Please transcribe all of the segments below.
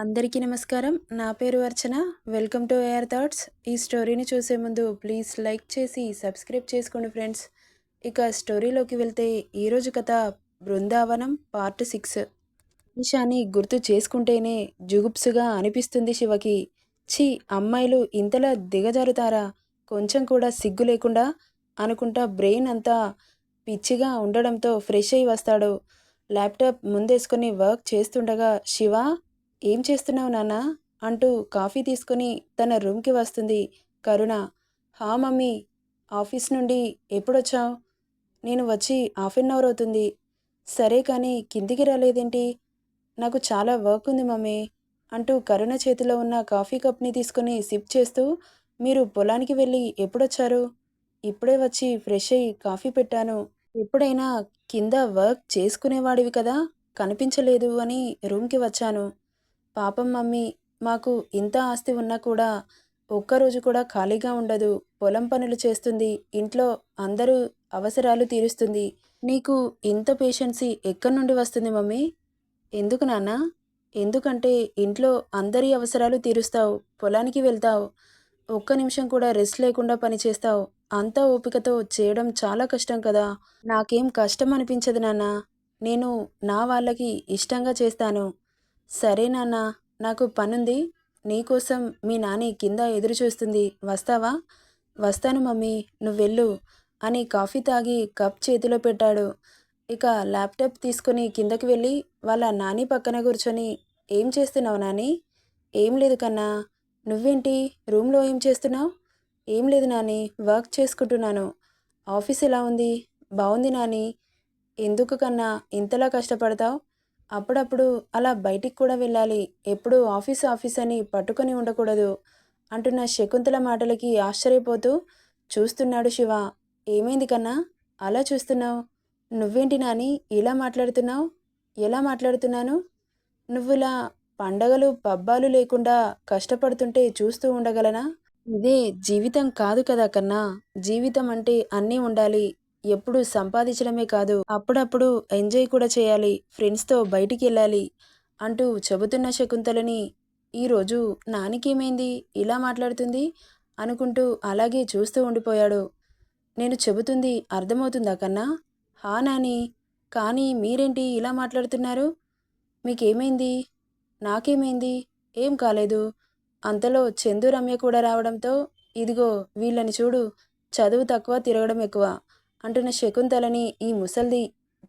అందరికీ నమస్కారం. నా పేరు Archana. Welcome to air thoughts ఈ స్టోరీని చూసే ముందు ప్లీజ్ లైక్ చేసి సబ్స్క్రైబ్ చేసుకోండి ఫ్రెండ్స్. ఇక స్టోరీలోకి వెళ్తే ఈరోజు కథ బృందావనం పార్ట్ సిక్స్. విషయాన్ని గుర్తు చేసుకుంటేనే జుగుప్సుగా అనిపిస్తుంది శివకి. ఛీ అమ్మాయిలు ఇంతలా దిగజారుతారా? కొంచెం కూడా సిగ్గు లేకుండా అనుకుంటా బ్రెయిన్ అంతా పిచ్చిగా ఉండడంతో ఫ్రెష్ అయి వస్తాడు. ల్యాప్టాప్ ముందేసుకొని వర్క్ చేస్తుండగా శివ ఏం చేస్తున్నావు నాన్న? అంటూ కాఫీ తీసుకుని తన రూమ్కి వస్తుంది. కరుణ హా మమ్మీ ఆఫీస్ నుండి ఎప్పుడొచ్చావు? నేను వచ్చి హాఫ్ అన్ అవర్ అవుతుంది. సరే కానీ కిందికి రాలేదేంటి? నాకు చాలా వర్క్ ఉంది మమ్మీ అంటూ కరుణ చేతిలో ఉన్న కాఫీ కప్ని తీసుకుని సిప్ చేస్తూ మీరు పొలానికి వెళ్ళి ఎప్పుడొచ్చారు? ఇప్పుడే వచ్చి ఫ్రెష్ అయ్యి కాఫీ పెట్టాను. ఎప్పుడైనా కింద వర్క్ చేసుకునేవాడివి కదా? కనిపించలేదు అని రూమ్కి వచ్చాను. పాపం మమ్మీ మాకు ఇంత ఆస్తి ఉన్నా కూడా ఒక్కరోజు కూడా ఖాళీగా ఉండదు. పొలం పనులు చేస్తుంది. ఇంట్లో అందరూ అవసరాలు తీరుస్తుంది. నీకు ఇంత పేషెన్సీ ఎక్కడి నుండి వస్తుంది మమ్మీ? ఎందుకు నాన్న? ఎందుకంటే ఇంట్లో అందరి అవసరాలు తీరుస్తావు. పొలానికి వెళ్తావు. ఒక్క నిమిషం కూడా రెస్ట్ లేకుండా పని చేస్తావు. అంత ఓపికతో చేయడం చాలా కష్టం కదా. నాకేం కష్టం అనిపించదు నాన్న. నేను నా వాళ్ళకి ఇష్టంగా చేస్తాను. సరే నాన్న నాకు పనుంది. నీకోసం మీ నాని కింద ఎదురు చూస్తుంది వస్తావా? వస్తాను మమ్మీ నువ్వెళ్ళు అని కాఫీ తాగి కప్ చేతిలో పెట్టాడు. ఇక ల్యాప్టాప్ తీసుకొని కిందకి వెళ్ళి వాళ్ళ నాని పక్కన కూర్చొని ఏం చేస్తున్నావు నాని? ఏం లేదు కన్నా. నువ్వేంటి? రూమ్లో ఏం చేస్తున్నావు? ఏం లేదు నాని వర్క్ చేసుకుంటున్నాను. ఆఫీస్ ఎలా ఉంది? బాగుంది నాని. ఎందుకు కన్నా ఇంతలా కష్టపడతావు? అప్పుడప్పుడు అలా బయటికి కూడా వెళ్ళాలి. ఎప్పుడు ఆఫీస్ ఆఫీస్ అని పట్టుకొని ఉండకూడదు అంటున్న శకుంతల మాటలకి ఆశ్చర్యపోతూ చూస్తున్నాడు శివ. ఏమైంది కన్నా? అలా చూస్తున్నావు? నువ్వేంటి నాని? ఇలా మాట్లాడుతున్నావు? ఎలా మాట్లాడుతున్నాను? నువ్వులా పండగలు పబ్బాలు లేకుండా కష్టపడుతుంటే చూస్తూ ఉండగలనా? ఇదే జీవితం కాదు కదా కన్నా. జీవితం అంటే అన్నీ ఉండాలి. ఎప్పుడు సంపాదించడమే కాదు అప్పుడప్పుడు ఎంజాయ్ కూడా చేయాలి ఫ్రెండ్స్తో బయటికి వెళ్ళాలి అంటూ చెబుతున్న శకుంతలని ఈరోజు నానికేమైంది? ఇలా మాట్లాడుతుంది? అనుకుంటూ అలాగే చూస్తూ ఉండిపోయాడు. నేను చెబుతుంది అర్థమవుతుందా కన్నా? హా నాని కానీ మీరేంటి ఇలా మాట్లాడుతున్నారు? మీకేమైంది? నాకేమైంది? ఏం కాలేదు. అంతలో చందు రమ్య కూడా రావడంతో ఇదిగో వీళ్ళని చూడు చదువు తక్కువ తిరగడం ఎక్కువ. అంటున్న శకుంతలని ఈ ముసల్ది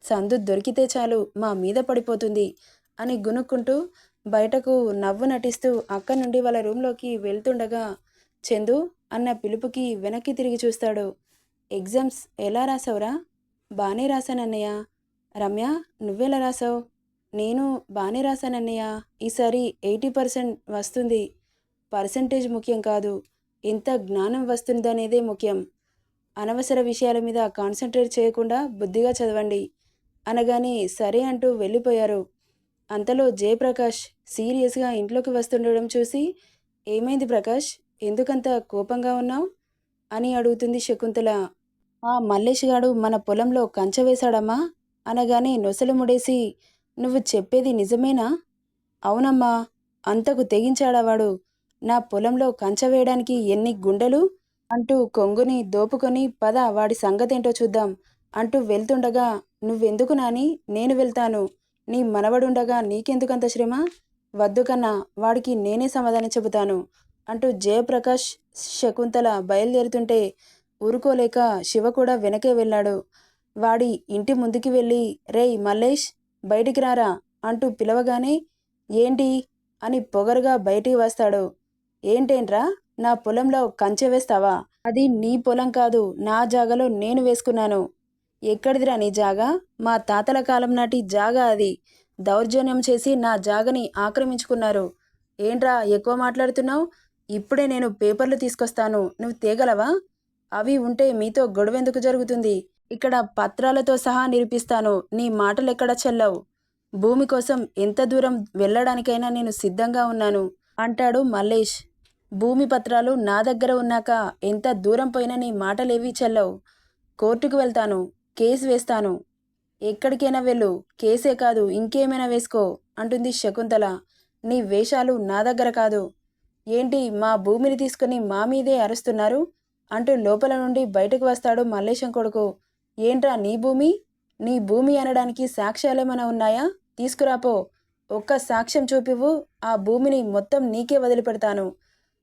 సందు దొరికితే చాలు మా మీద పడిపోతుంది అని గునుక్కుంటూ బయటకు నవ్వు నటిస్తూ అక్కడి నుండి వాళ్ళ రూమ్లోకి వెళ్తుండగా చందు అన్న పిలుపుకి వెనక్కి తిరిగి చూస్తాడు. ఎగ్జామ్స్ ఎలా రాసావురా? బాగానే రాశానన్నయ్య. రమ్య నువ్వెలా రాసావు? నేను బాగానే రాశానన్నయ్య. ఈసారి ఎయిటీ పర్సెంట్ వస్తుంది. పర్సంటేజ్ ముఖ్యం కాదు. ఎంత జ్ఞానం వస్తుందనేదే ముఖ్యం. అనవసర విషయాల మీద కాన్సన్ట్రేట్ చేయకుండా బుద్ధిగా చదవండి. అనగానే సరే అంటూ వెళ్ళిపోయారు. అంతలో జయప్రకాష్ సీరియస్గా ఇంట్లోకి వస్తుండడం చూసి ఏమైంది ప్రకాష్? ఎందుకంత కోపంగా ఉన్నావు? అని అడుగుతుంది శకుంతల. ఆ మల్లేష్ గాడు మన పొలంలో కంచె వేశాడమ్మా అనగానే నొసలు ముడేసి నువ్వు చెప్పేది నిజమేనా? అవునమ్మా అంతకు తెగించాడా వాడు? నా పొలంలో కంచె వేయడానికి ఎన్ని గుండెలు? అంటూ కొంగుని దోపుకొని పద వాడి సంగతేంటో చూద్దాం అంటూ వెళ్తుండగా నువ్వెందుకు నాని? నేను వెళ్తాను. నీ మనవడుండగా నీకెందుకంత శ్రమ? వద్దు కన్నా వాడికి నేనే సమాధానం చెబుతాను అంటూ జయప్రకాష్ శకుంతల బయలుదేరుతుంటే ఊరుకోలేక శివ కూడా వెనకే వెళ్ళాడు. వాడి ఇంటి ముందుకి వెళ్ళి రేయ్ మల్లేష్ బయటికి రారా అంటూ పిలవగానే ఏంటి? అని పొగరుగా బయటికి వస్తాడు. ఏంటేంట్రా? నా పొలంలో కంచె వేస్తావా? అది నీ పొలం కాదు నా జాగాలో నేను వేసుకున్నాను. ఎక్కడిదిరా నీ జాగా? మా తాతల కాలం నాటి జాగా అది. దౌర్జన్యం చేసి నా జాగని ఆక్రమించుకున్నారు. ఏంట్రా ఎక్కువ మాట్లాడుతున్నావు? ఇప్పుడే నేను పేపర్లు తీసుకొస్తాను. నువ్వు తేగలవా? అవి ఉంటే మీతో గొడవెందుకు జరుగుతుంది? ఇక్కడ పత్రాలతో సహా నిరూపిస్తాను. నీ మాటలు ఎక్కడ చెల్లవు? భూమి కోసం ఎంత దూరం వెళ్ళడానికైనా నేను సిద్ధంగా ఉన్నాను అంటాడు మల్లేష్. భూమి పత్రాలు నా దగ్గర ఉన్నాక ఎంత దూరం పోయినా నీ మాటలేవీ చెల్లవు. కోర్టుకు వెళ్తాను కేసు వేస్తాను. ఎక్కడికైనా వెళ్ళు కేసే కాదు ఇంకేమైనా వేసుకో అంటుంది శకుంతల. నీ వేషాలు నా దగ్గర కాదు. ఏంటి మా భూమిని తీసుకుని మా మీదే అరుస్తున్నారు? అంటూ లోపల నుండి బయటకు వస్తాడు మల్లేశం కొడుకు. ఏంట్రా నీ భూమి? నీ భూమి అనడానికి సాక్ష్యాలేమైనా ఉన్నాయా? తీసుకురాపో. ఒక్క సాక్ష్యం చూపివు ఆ భూమిని మొత్తం నీకే వదిలిపెడతాను.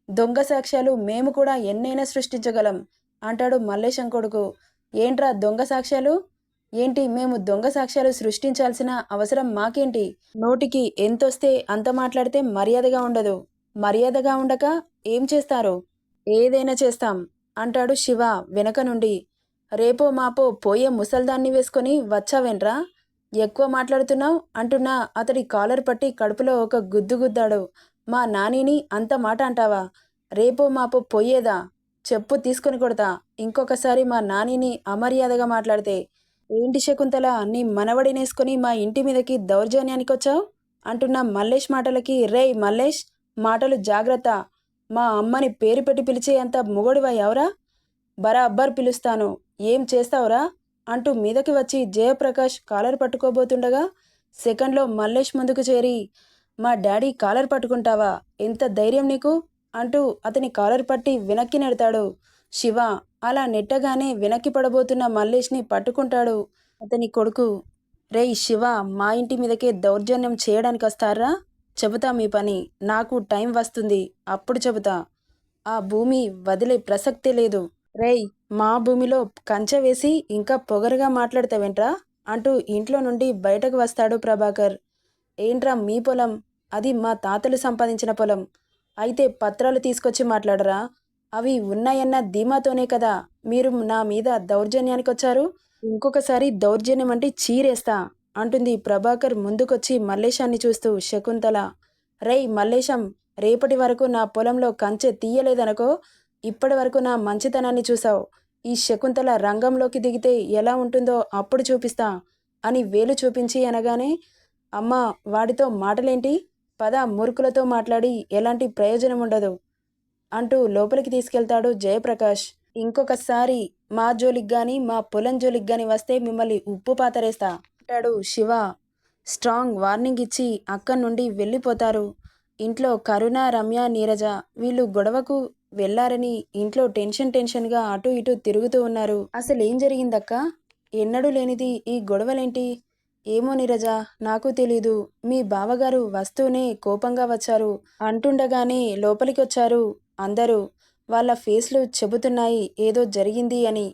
దొంగ సాక్ష్యాలు మేము కూడా ఎన్నైనా సృష్టించగలం అంటాడు మల్లేశం కొడుకు. ఏంట్రా దొంగ సాక్ష్యాలు? ఏంటి మేము దొంగ సాక్ష్యాలు సృష్టించాల్సిన అవసరం మాకేంటి? నోటికి ఎంతొస్తే అంత మాట్లాడితే మర్యాదగా ఉండదు. మర్యాదగా ఉండక ఏం చేస్తారు? ఏదైనా చేస్తాం అంటాడు శివ వెనక నుండి. రేపో మాపో పోయే ముసల్దాన్ని వేసుకొని వచ్చావేంట్రా? ఎక్కువ మాట్లాడుతున్నావు అంటున్నా అతడి కాలర్ పట్టి కడుపులో ఒక గుద్దు గుద్దాడు మా నానిని అంత మాట అంటావా? రేపో మాపో పోయేదా? చెప్పు తీసుకొని కొడతా. ఇంకొకసారి మా నానిని అమర్యాదగా మాట్లాడితే. ఏంటి శకుంతల నీ మనవడినేసుకొని మా ఇంటి మీదకి దౌర్జన్యానికి వచ్చావు అంటున్న మల్లేష్ మాటలకి రేయ్ మల్లేష్ మాటలు జాగ్రత్త. మా అమ్మని పేరు పెట్టి పిలిచే అంత మొగడివా ఎవరా? బరాబ్బర్ పిలుస్తాను. ఏం చేస్తావురా? అంటూ మీదకి వచ్చి జయప్రకాష్ కాలర్ పట్టుకోబోతుండగా సెకండ్లో మల్లేష్ ముందుకు చేరి మా డాడీ కాలర్ పట్టుకుంటావా? ఎంత ధైర్యం నీకు? అంటూ అతని కాలర్ పట్టి వెనక్కి నెడతాడు. శివ అలా నెట్టగానే వెనక్కి పడబోతున్న మల్లేష్ని పట్టుకుంటాడు అతని కొడుకు. రేయ్ శివ మా ఇంటి మీదకే దౌర్జన్యం చేయడానికి వస్తారా? చెబుతా మీ పని. నాకు టైం వస్తుంది. అప్పుడు చెబుతా. ఆ భూమి వదిలే ప్రసక్తే లేదు. రేయ్ మా భూమిలో కంచె వేసి ఇంకా పొగరుగా మాట్లాడతావేంట్రా? అంటూ ఇంట్లో నుండి బయటకు వస్తాడు ప్రభాకర్. ఏంట్రా మీ పొలం? అది మా తాతలు సంపాదించిన పొలం. అయితే పత్రాలు తీసుకొచ్చి మాట్లాడరా? అవి ఉన్నాయన్న ధీమాతోనే కదా. మీరు నా మీద దౌర్జన్యానికి వచ్చారు ఇంకొకసారి దౌర్జన్యం అంటే చీరేస్తా అంటుంది ప్రభాకర్ ముందుకొచ్చి మల్లేశాన్ని చూస్తూ శకుంతల. రేయ్ మల్లేశం రేపటి వరకు నా పొలంలో కంచె తీయలేదనుకో ఇప్పటి వరకు నా మంచితనాన్ని చూసావు ఈ శకుంతల రంగంలోకి దిగితే ఎలా ఉంటుందో అప్పుడు చూపిస్తా అని వేలు చూపించి అనగానే అమ్మ వాడితో మాటలేంటి? పద మూర్ఖులతో మాట్లాడి ఎలాంటి ప్రయోజనం ఉండదు అంటూ లోపలికి తీసుకెళ్తాడు జయప్రకాష్. ఇంకొకసారి మా జోలికి గాని మా పొలం జోలికి గాని వస్తే మిమ్మల్ని ఉప్పు పాతరేస్తా అంటాడు శివ. స్ట్రాంగ్ వార్నింగ్ ఇచ్చి అక్కడి నుండి వెళ్ళిపోతారు. ఇంట్లో కరుణ రమ్య నీరజ వీళ్ళు గొడవకు వెళ్ళారని ఇంట్లో టెన్షన్ టెన్షన్గా అటు ఇటు తిరుగుతూ ఉన్నారు. అసలు ఏం జరిగిందక్క? ఎన్నడూ లేనిది ఈ గొడవలేంటి? ఏమో నీరజ నాకు తెలీదు. మీ బావగారు వస్తూనే కోపంగా వచ్చారు. అంటుండగానే లోపలికొచ్చారు అందరూ. వాళ్ళ ఫేస్లు చెబుతున్నాయి ఏదో జరిగింది అని.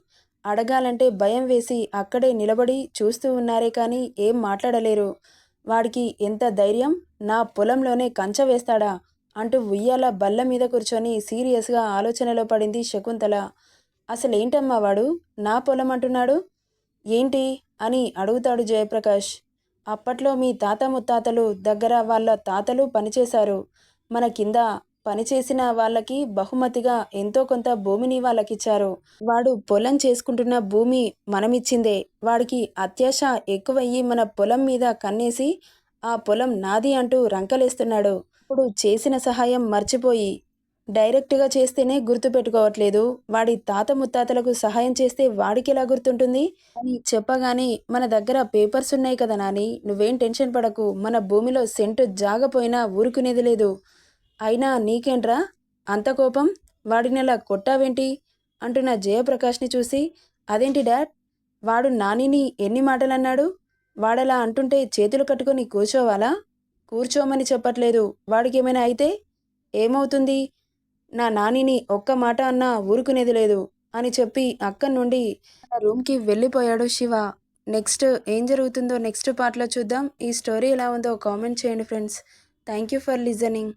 అడగాలంటే భయం వేసి అక్కడే నిలబడి చూస్తూ ఉన్నారే కానీ ఏం మాట్లాడలేరు. వాడికి ఎంత ధైర్యం? నా పొలంలోనే కంచ వేస్తాడా? అంటూ ఉయ్యాల బల్ల మీద కూర్చొని సీరియస్గా ఆలోచనలో పడింది శకుంతల. అసలేంటమ్మా వాడు? నా పొలం అంటున్నాడు ఏంటి? అని అడుగుతాడు జయప్రకాష్. అప్పట్లో మీ తాత ముత్తాతలు దగ్గర వాళ్ళ తాతలు పనిచేశారు. మన కింద పనిచేసిన వాళ్ళకి బహుమతిగా ఎంతో కొంత భూమిని వాళ్ళకిచ్చారు. వాడు పొలం చేసుకుంటున్న భూమి మనమిచ్చిందే. వాడికి అత్యాశ ఎక్కువయ్యి మన పొలం మీద కన్నేసి ఆ పొలం నాది అంటూ రంకలేస్తున్నాడు. ఇప్పుడు చేసిన సహాయం మర్చిపోయి డైరెక్ట్గా చేస్తేనే గుర్తు పెట్టుకోవట్లేదు. వాడి తాత ముత్తాతలకు సహాయం చేస్తే వాడికి ఎలా గుర్తుంటుంది? అని చెప్పగానే మన దగ్గర పేపర్స్ ఉన్నాయి కదా నాని నువ్వేం టెన్షన్ పడకు. మన భూమిలో సెంటు జాగపోయినా ఊరుకునేది లేదు. అయినా నీకేంట్రా? అంత కోపం? వాడిని అలా కొట్టావేంటి? అంటున్న జయప్రకాష్ని చూసి అదేంటి డాడ్? వాడు నానిని ఎన్ని మాటలన్నాడు? వాడలా అంటుంటే చేతులు కట్టుకొని కూర్చోవాలా? కూర్చోమని చెప్పట్లేదు. వాడికి ఏమైనా అయితే? ఏమవుతుంది? నా నానిని ఒక్క మాట అన్నా ఊరుకునేది లేదు అని చెప్పి అక్కడి నుండి రూమ్కి వెళ్ళిపోయాడు శివ. నెక్స్ట్ ఏం జరుగుతుందో నెక్స్ట్ పార్ట్లో చూద్దాం. ఈ స్టోరీ ఎలా ఉందో కామెంట్ చేయండి friends thank you for listening